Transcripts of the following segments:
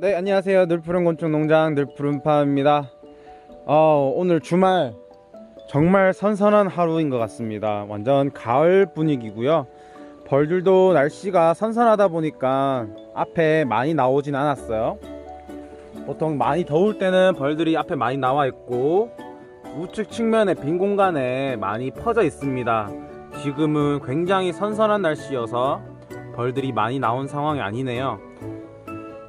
네 안녕하세요. 늘푸른 곤충 농장 늘푸른파입니다. 어, 오늘 주말 정말 선선한 하루인 것 같습니다. 완전 가을 분위기고요. 벌들도 날씨가 선선하다 보니까 앞에 많이 나오진 않았어요. 보통 많이 더울 때는 벌들이 앞에 많이 나와 있고 우측 측면에 빈 공간에 많이 퍼져 있습니다. 지금은 굉장히 선선한 날씨여서 벌들이 많이 나온 상황이 아니네요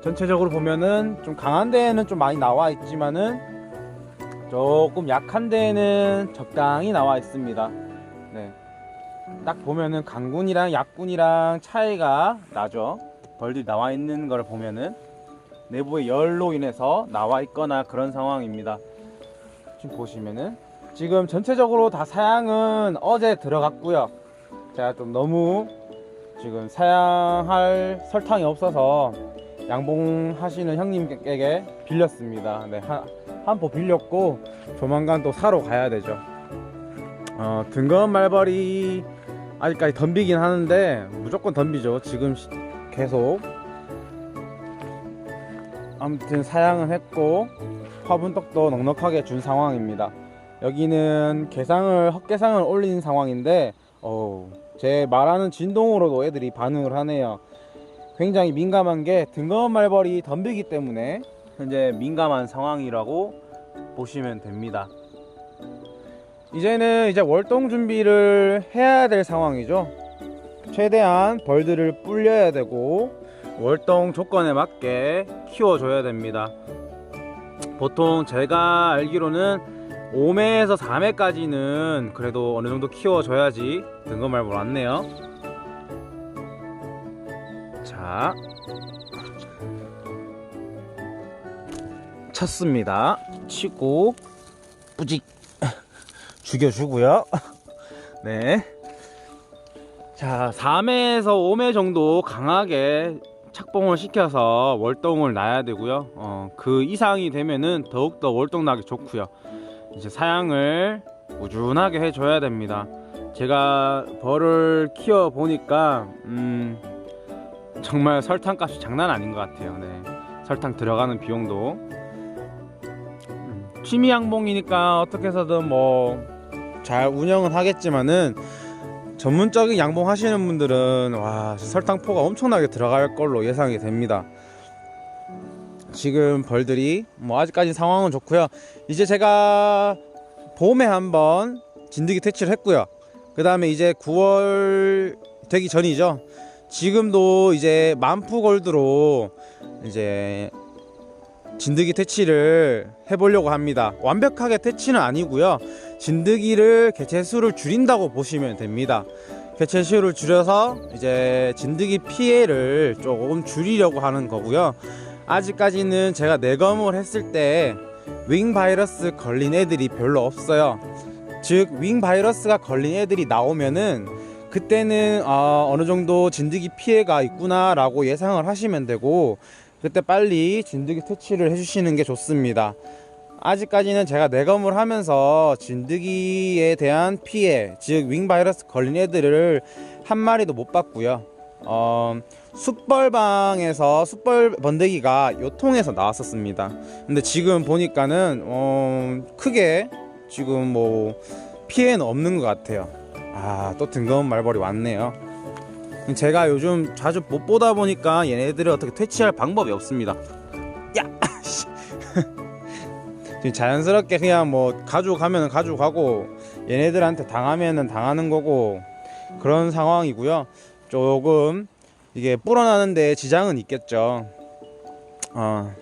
전체적으로 보면은 좀 강한 데에는 좀 많이 나와 있지만은 조금 약한 데에는 적당히 나와 있습니다. 네. 딱 보면은 강군이랑 약군이랑 차이가 나죠. 벌들이 나와 있는 걸 보면은 내부의 열로 인해서 나와 있거나 그런 상황입니다. 지금 보시면은 지금 전체적으로 다 사양은 어제 들어갔고요. 제가 좀 너무 지금 사양할 설탕이 없어서 양봉하시는 형님께 빌렸습니다. 네, 한 포 빌렸고 조만간 또 사러 가야 되죠. 어, 등검 말벌이 아직까지 덤비긴 하는데 무조건 덤비죠. 지금 시- 계속 아무튼 사양은 했고 화분떡도 넉넉하게 준 상황입니다. 여기는 개상을 헛개상을 올린 상황인데 어우, 제 말하는 진동으로도 애들이 반응을 하네요. 굉장히 민감한 게 등검 말벌이 덤비기 때문에 현재 민감한 상황이라고 보시면 됩니다. 이제는 이제 월동 준비를 해야 될 상황이죠. 최대한 벌들을 불려야 되고 월동 조건에 맞게 키워줘야 됩니다. 보통 제가 알기로는 5매에서 4매까지는 그래도 어느 정도 키워줘야지 등검 말벌 왔네요. 자. 쳤습니다. 치고 뿌직 죽여주고요. 네자 4매에서 5매 정도 강하게 착봉을 시켜서 월동을 놔야 되고요. 어, 그 이상이 되면은 더욱더 월동 나기 좋고요. 이제 사양을 꾸준하게 해줘야 됩니다. 제가 벌을 키워 보니까 음 정말 설탕 값이 장난 아닌 것 같아요. 네. 설탕 들어가는 비용도 음, 취미 양봉이니까 어떻게 해서든 뭐 잘 운영은 하겠지만은 전문적인 양봉 하시는 분들은 와 설탕포가 엄청나게 들어갈 걸로 예상이 됩니다. 지금 벌들이 뭐 아직까지 상황은 좋고요. 이제 제가 봄에 한번 진드기 퇴치를 했고요. 그 다음에 이제 9월 되기 전이죠. 지금도 이제 만푸 골드로 이제 진드기 퇴치를 해보려고 합니다. 완벽하게 퇴치는 아니고요. 진드기를 개체수를 줄인다고 보시면 됩니다. 개체수를 줄여서 이제 진드기 피해를 조금 줄이려고 하는 거고요. 아직까지는 제가 내검을 했을 때 윙 바이러스 걸린 애들이 별로 없어요. 즉 윙 바이러스가 걸린 애들이 나오면은 그때는 아, 어느 정도 진드기 피해가 있구나라고 예상을 하시면 되고 그때 빨리 진드기 퇴치를 해주시는 게 좋습니다. 아직까지는 제가 내검을 하면서 진드기에 대한 피해, 즉 윙 바이러스 걸린 애들을 한 마리도 못 봤고요. 어, 숯벌방에서 숯벌 번데기가 요 통에서 나왔었습니다. 근데 지금 보니까는 어, 크게 지금 뭐 피해는 없는 것 같아요. 아, 또 등검은 말벌이 왔네요. 제가 요즘 자주 못 보다 보니까 얘네들을 어떻게 퇴치할 방법이 없습니다. 야! 자연스럽게 그냥 뭐 가져가면 가져가고 얘네들한테 당하면은 당하는 거고 그런 상황이고요. 조금 이게 불어나는데 지장은 있겠죠. 어,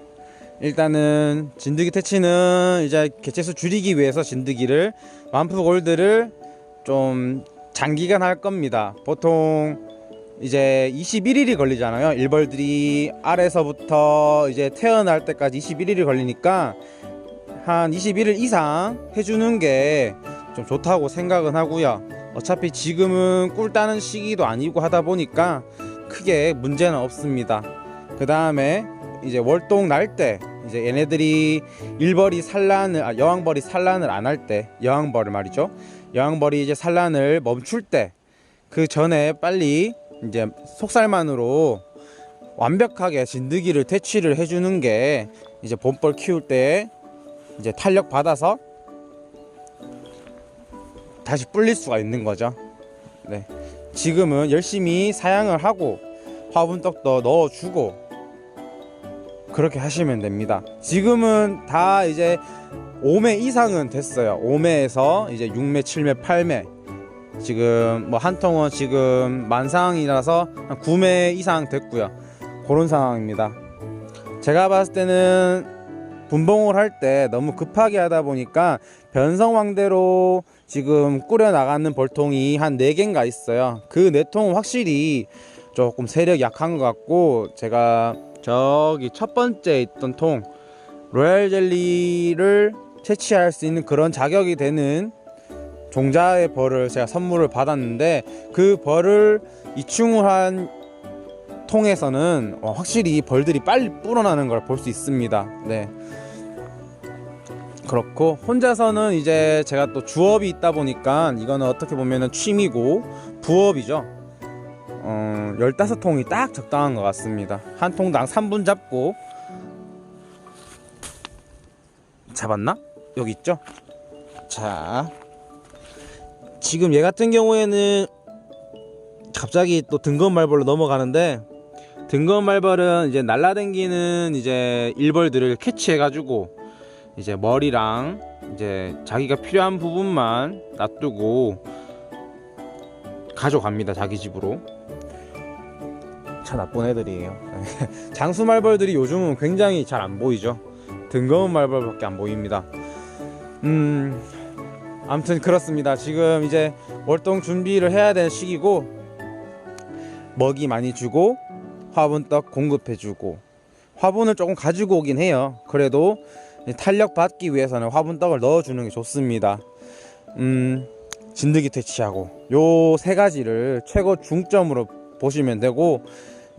일단은 진드기 퇴치는 이제 개체수 줄이기 위해서 진드기를 완프 골드를 좀 장기간 할 겁니다. 보통 이제 21일이 걸리잖아요. 일벌들이 알에서부터 이제 태어날 때까지 21일이 걸리니까 한 21일 이상 해주는 게 좀 좋다고 생각은 하고요. 어차피 지금은 꿀 따는 시기도 아니고 하다 보니까 크게 문제는 없습니다. 그 다음에 이제 월동 날 때 이제 얘네들이 일벌이 산란을 아, 여왕벌이 산란을 안 할 때 여왕벌 말이죠. 여왕벌이 이제 산란을 멈출 때 그 전에 빨리 이제 속살만으로 완벽하게 진드기를 퇴치를 해주는 게 이제 봄벌 키울 때 이제 탄력 받아서 다시 불릴 수가 있는 거죠. 네. 지금은 열심히 사양을 하고 화분떡도 넣어주고 그렇게 하시면 됩니다. 지금은 다 이제 5매 이상은 됐어요. 5매에서 이제 6매, 7매, 8매. 지금 뭐 한 통은 지금 만상이라서 한 9매 이상 됐고요. 그런 상황입니다. 제가 봤을 때는 분봉을 할 때 너무 급하게 하다 보니까 변성왕대로 지금 꾸려 나가는 벌통이 한 4개인가 있어요. 그 4통은 확실히 조금 세력이 약한 것 같고 제가 저기 첫 번째 있던 통 로얄 젤리를 채취할 수 있는 그런 자격이 되는 종자의 벌을 제가 선물을 받았는데 그 벌을 이충을 한 통에서는 어, 확실히 벌들이 빨리 불어나는 걸 볼 수 있습니다. 네. 그렇고 혼자서는 이제 제가 또 주업이 있다 보니까 이거는 어떻게 보면은 취미고 부업이죠. 어, 15통이 딱 적당한 것 같습니다. 한 통당 3분 잡고 잡았나? 여기 있죠? 자, 지금 얘 같은 경우에는 갑자기 또 등검 말벌로 넘어가는데 등검 말벌은 이제 날라댕기는 이제 일벌들을 캐치해가지고 이제 머리랑 이제 자기가 필요한 부분만 놔두고 가져갑니다 자기 집으로 참 나쁜 애들이에요. 장수 말벌들이 요즘은 굉장히 잘 안 보이죠. 등검은 말벌밖에 안 보입니다. 음 아무튼 그렇습니다. 지금 이제 월동 준비를 해야 되는 시기고 먹이 많이 주고 화분떡 공급해 주고 화분을 조금 가지고 오긴 해요. 그래도 탄력 받기 위해서는 화분떡을 넣어주는 게 좋습니다. 음 진드기 퇴치하고 요 세 가지를 최고 중점으로 보시면 되고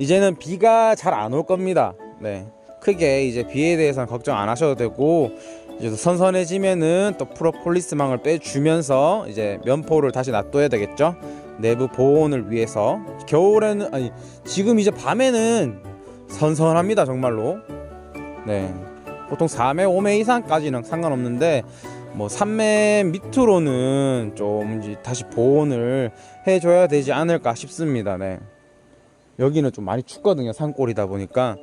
이제는 비가 잘 안 올 겁니다. 네. 크게 이제 비에 대해서는 걱정 안 하셔도 되고 이제 선선해지면은 또 프로폴리스망을 빼주면서 이제 면포를 다시 놔둬야 되겠죠? 내부 보온을 위해서. 겨울에는 아니 지금 이제 밤에는 선선합니다 정말로. 네. 보통 4매 5매 이상까지는 상관없는데 뭐 3매 밑으로는 좀 다시 보온을 해줘야 되지 않을까 싶습니다. 네 여기는 좀 많이 춥거든요 산골이다 보니까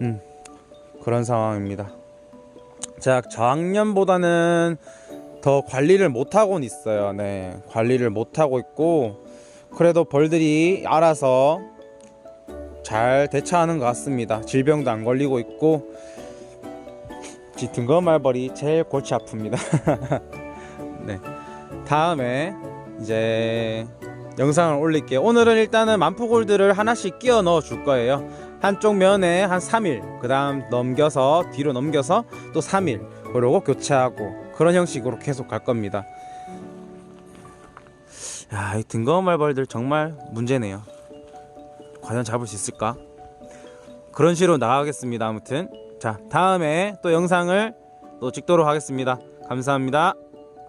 음 그런 상황입니다 자 저학년보다는 더 관리를 못하고 있어요. 네, 관리를 못하고 있고 그래도 벌들이 알아서 잘 대처하는 것 같습니다. 질병도 안 걸리고 있고 짙은 거 말벌이 제일 골치 아픕니다. 네, 다음에 이제 영상을 올릴게요. 오늘은 일단은 만푸골드를 하나씩 끼워 넣어 줄 거예요. 한쪽 면에 한 3일, 그 다음 넘겨서 뒤로 넘겨서 또 3일, 그러고 교체하고 그런 형식으로 계속 갈 겁니다. 야, 이 등검 말벌들 정말 문제네요. 과연 잡을 수 있을까? 그런 식으로 나가겠습니다. 아무튼 자, 다음에 또 영상을 또 찍도록 하겠습니다. 감사합니다.